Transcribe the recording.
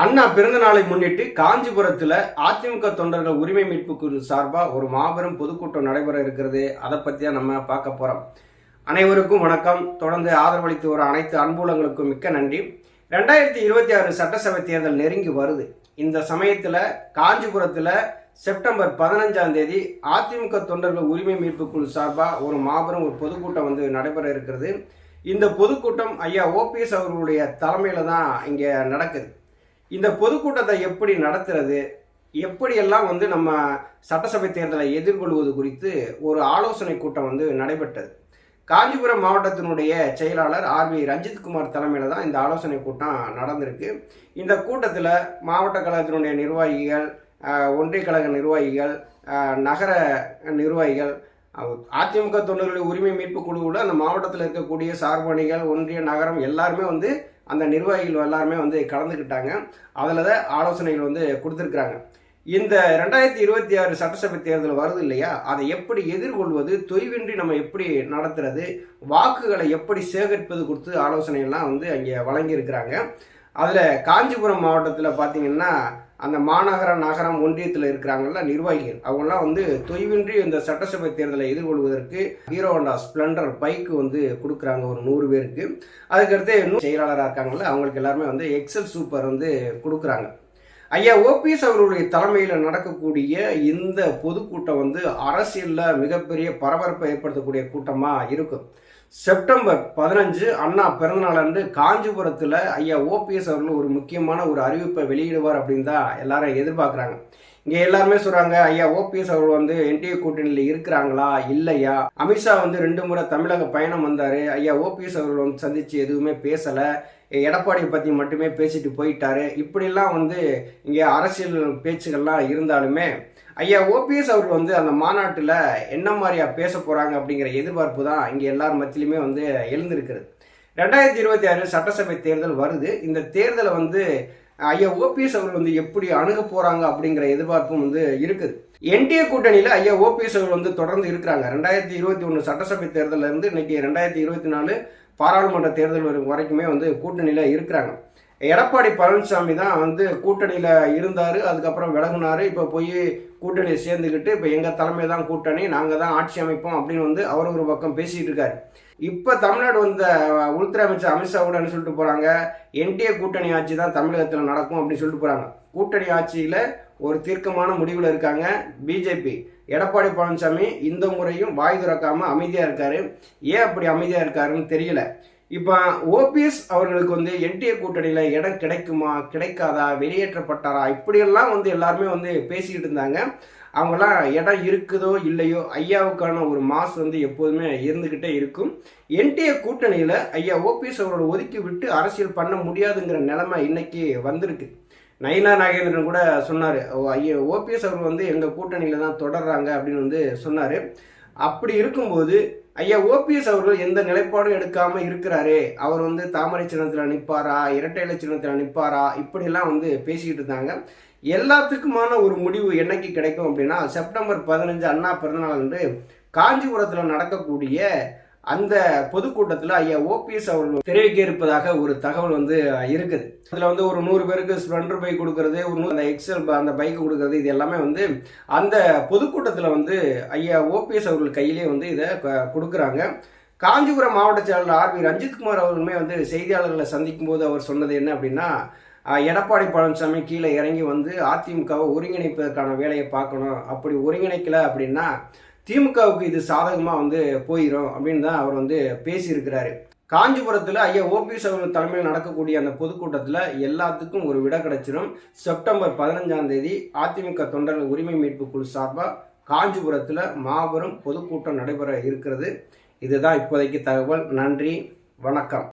அண்ணா பிறந்த நாளை முன்னிட்டு காஞ்சிபுரத்தில் அதிமுக தொண்டர்கள் உரிமை மீட்புக்கு சார்பாக ஒரு மாபெரும் பொதுக்கூட்டம் நடைபெற இருக்கிறது அதை பற்றியாக நம்ம பார்க்க போகிறோம் அனைவருக்கும் வணக்கம். தொடர்ந்து ஆதரவளித்து வரும் அனைத்து அன்புலங்களுக்கும் மிக்க நன்றி. ரெண்டாயிரத்தி இருபத்தி ஆறு சட்டசபை தேர்தல் நெருங்கி வருது. இந்த சமயத்தில் காஞ்சிபுரத்தில் செப்டம்பர் பதினஞ்சாம் தேதி அதிமுக தொண்டர்கள் உரிமை மீட்பு குழு சார்பாக ஒரு மாபெரும் ஒரு பொதுக்கூட்டம் வந்து நடைபெற இருக்கிறது. இந்த பொதுக்கூட்டம் ஐயா ஓபிஎஸ் அவர்களுடைய தலைமையில் தான் இங்கே நடக்குது. இந்த பொதுக்கூட்டத்தை எப்படி நடத்துறது? எப்படியெல்லாம் வந்து நம்ம சட்டசபை தேர்தலை எதிர்கொள்வது குறித்து ஒரு ஆலோசனை கூட்டம் வந்து நடைபெற்றது. காஞ்சிபுரம் மாவட்டத்தினுடைய செயலாளர் ஆர் வி ரஞ்சித்குமார் தலைமையில் தான் இந்த ஆலோசனை கூட்டம் நடந்திருக்கு. இந்த கூட்டத்தில் மாவட்ட கழகத்தினுடைய நிர்வாகிகள் ஒன்றிய கழக நிர்வாகிகள் நகர நிர்வாகிகள் அதிமுக தொண்டர்களுடைய உரிமை மீட்பு குழுவில் அந்த மாவட்டத்தில் இருக்கக்கூடிய சார்பணிகள் ஒன்றிய நகரம் எல்லாருமே வந்து அந்த நிர்வாகிகள் எல்லாருமே வந்து கலந்துக்கிட்டாங்க. அதில் தான் ஆலோசனைகள் வந்து கொடுத்துருக்குறாங்க. இந்த ரெண்டாயிரத்தி இருபத்தி ஆறு சட்டசபை தேர்தல் வருது இல்லையா? அதை எப்படி எதிர்கொள்வது? தொய்வின்றி நம்ம எப்படி நடத்துறது? வாக்குகளை எப்படி சேகரிப்பது கொடுத்து ஆலோசனைகள்லாம் வந்து அங்கே வழங்கியிருக்கிறாங்க. அதில் காஞ்சிபுரம் மாவட்டத்தில் பார்த்தீங்கன்னா அந்த மாநகர நகரம் ஒன்றியத்தில் இருக்கிறாங்கல்ல நிர்வாகிகள். அவங்கெல்லாம் வந்து தொய்வின்றி இந்த சட்டசபை தேர்தலை எதிர்கொள்வதற்கு ஹீரோ ஹோண்டா ஸ்ப்ளெண்டர் பைக்கு வந்து கொடுக்குறாங்க ஒரு நூறு பேருக்கு. அதுக்கடுத்து இன்னும் செயலாளராக இருக்காங்கல்ல அவங்களுக்கு எல்லாருமே வந்து எக்ஸல் சூப்பர் வந்து கொடுக்குறாங்க. ஐயா ஓபிஎஸ் அவர்களுடைய தலைமையில் நடக்கக்கூடிய இந்த பொதுக்கூட்டம் வந்து அரசியலில் மிகப்பெரிய பரபரப்பை ஏற்படுத்தக்கூடிய கூட்டமாக இருக்கும். செப்டம்பர் பதினஞ்சு அண்ணா பிறந்தநாள் அன்று காஞ்சிபுரத்தில் ஐயா ஓபிஎஸ் அவர்கள் ஒரு முக்கியமான ஒரு அறிவிப்பை வெளியிடுவார் அப்படின்னு தான் எல்லாரும் எதிர்பார்க்குறாங்க. இங்கே எல்லாருமே சொல்கிறாங்க ஐயா ஓபிஎஸ் அவர்கள் வந்து என்டிஏ கூட்டணியில் இருக்கிறாங்களா? இல்லையா? அமித்ஷா வந்து ரெண்டு முறை தமிழக பயணம் வந்தார். ஐயா ஓபிஎஸ் அவர்கள் வந்து சந்தித்து எதுவுமே பேசலை. எடப்பாடியை பற்றி மட்டுமே பேசிட்டு போயிட்டாரு. இப்படிலாம் வந்து இங்கே அரசியல் பேச்சுகள்லாம் இருந்தாலுமே ஐயா ஓபிஎஸ் அவர் வந்து அந்த மாநாட்டில் என்ன மாதிரியா பேச போகிறாங்க அப்படிங்கிற எதிர்பார்ப்பு தான் இங்கே எல்லார் மத்தியிலுமே வந்து எழுந்திருக்கிறது. ரெண்டாயிரத்தி இருபத்தி ஆறு சட்டசபை தேர்தல் வருது. இந்த தேர்தலை வந்து ஐயா ஓபிஎஸ் அவர் வந்து எப்படி அணுக போகிறாங்க அப்படிங்கிற எதிர்பார்ப்பும் வந்து இருக்குது. என்டிஏ கூட்டணியில் ஐயா ஓபிஎஸ் அவர் வந்து தொடர்ந்து இருக்கிறாங்க. ரெண்டாயிரத்தி இருபத்தி ஒன்று சட்டசபை தேர்தலில் இருந்து இன்னைக்கு ரெண்டாயிரத்தி இருபத்தி நாலு பாராளுமன்ற தேர்தல் வரை- வரைக்குமே வந்து கூட்டணியில் இருக்கிறாங்க. எடப்பாடி பழனிசாமி தான் வந்து கூட்டணியில் இருந்தார் அதுக்கப்புறம் விலகுனார். இப்போ போய் கூட்டணியை சேர்ந்துக்கிட்டு இப்போ எங்கள் தலைமை தான் கூட்டணி நாங்கள் தான் ஆட்சி அமைப்போம் அப்படின்னு வந்து அவர் ஒரு பக்கம் பேசிகிட்டு இருக்காரு. இப்போ தமிழ்நாடு வந்த உள்துறை அமைச்சர் அமித்ஷா சொல்லிட்டு போகிறாங்க என்டிஏ கூட்டணி ஆட்சி தான் தமிழகத்தில் நடக்கும் அப்படின்னு சொல்லிட்டு போகிறாங்க கூட்டணி ஆட்சியில் ஒரு தீர்க்கமான முடிவில் இருக்காங்க பிஜேபி. எடப்பாடி பழனிசாமி இந்த முறையும் வாய் திறக்காமல் அமைதியாக இருக்காரு. ஏன் அப்படி அமைதியாக இருக்காருன்னு தெரியல. இப்போ ஓபிஎஸ் அவர்களுக்கு வந்து என்டிஏ கூட்டணியில் இடம் கிடைக்குமா கிடைக்காதா வெளியேற்றப்பட்டாரா? இப்படியெல்லாம் வந்து எல்லாருமே வந்து பேசிக்கிட்டு இருந்தாங்க. அவங்கெல்லாம் இடம் இருக்குதோ இல்லையோ ஐயாவுக்கான ஒரு மாஸ் வந்து எப்போதுமே இருந்துக்கிட்டே இருக்கும். என்டிஏ கூட்டணியில் ஐயா ஓபிஎஸ் அவரோட ஒதுக்கி விட்டு அரசியல் பண்ண முடியாதுங்கிற நிலைமை இன்னைக்கு வந்திருக்கு. நயினா நாகேந்திரன் கூட சொன்னார் ஐயா ஓபிஎஸ் அவர் வந்து எங்கள் கூட்டணியில் தான் தொடர்றாங்க அப்படின்னு வந்து சொன்னார். அப்படி இருக்கும்போது ஐயா ஓபிஎஸ் அவர்கள் எந்த நிலைப்பாடும் எடுக்காம இருக்கிறாரே? அவர் வந்து தாமரை சின்னத்தில் நிற்பாரா இரட்டை இலை சின்னத்தில் நிற்பாரா இப்படிலாம் வந்து பேசிக்கிட்டு இருந்தாங்க. எல்லாத்துக்குமான ஒரு முடிவு என்னைக்கு கிடைக்கும் அப்படின்னா செப்டம்பர் பதினஞ்சு அண்ணா பிறந்தநாள் அன்று காஞ்சிபுரத்தில் நடக்கக்கூடிய அந்த பொதுக்கூட்டத்தில் ஐயா ஓபிஎஸ் அவர்கள் தெரிவிக்க இருப்பதாக ஒரு தகவல் வந்து இருக்குது. அதில் வந்து ஒரு நூறு பேருக்கு ஸ்ப்ளெண்டர் பைக் கொடுக்கறது ஒரு நூறு அந்த எக்ஸல் அந்த பைக் கொடுக்கறது இது எல்லாமே வந்து அந்த பொதுக்கூட்டத்தில் வந்து ஐயா ஓபிஎஸ் அவர்கள் கையிலே வந்து இதை கொடுக்குறாங்க. காஞ்சிபுரம் மாவட்ட செயலாளர் ஆர் வி ரஞ்சித்குமார் அவர்களுமே வந்து செய்தியாளர்களை சந்திக்கும் போது அவர் சொன்னது என்ன அப்படின்னா எடப்பாடி பழனிசாமி கீழே இறங்கி வந்து அதிமுகவை ஒருங்கிணைப்பதற்கான வேலையை பார்க்கணும். அப்படி ஒருங்கிணைக்கல அப்படின்னா திமுகவுக்கு இது சாதகமாக வந்து போயிடும் அப்படின்னு தான் அவர் வந்து பேசியிருக்கிறாரு. காஞ்சிபுரத்தில் ஐயா ஓபிஎஸ் அவர்கள் தலைமையில் நடக்கக்கூடிய அந்த பொதுக்கூட்டத்தில் எல்லாத்துக்கும் ஒரு விட கிடைச்சிடும் செப்டம்பர் பதினஞ்சாம் தேதி அதிமுக தொண்டர்கள் உரிமை மீட்பு குழு சார்பாக காஞ்சிபுரத்தில் மாபெரும் பொதுக்கூட்டம் நடைபெற இருக்கிறது. இதுதான் இப்போதைக்கு தகவல். நன்றி. வணக்கம்.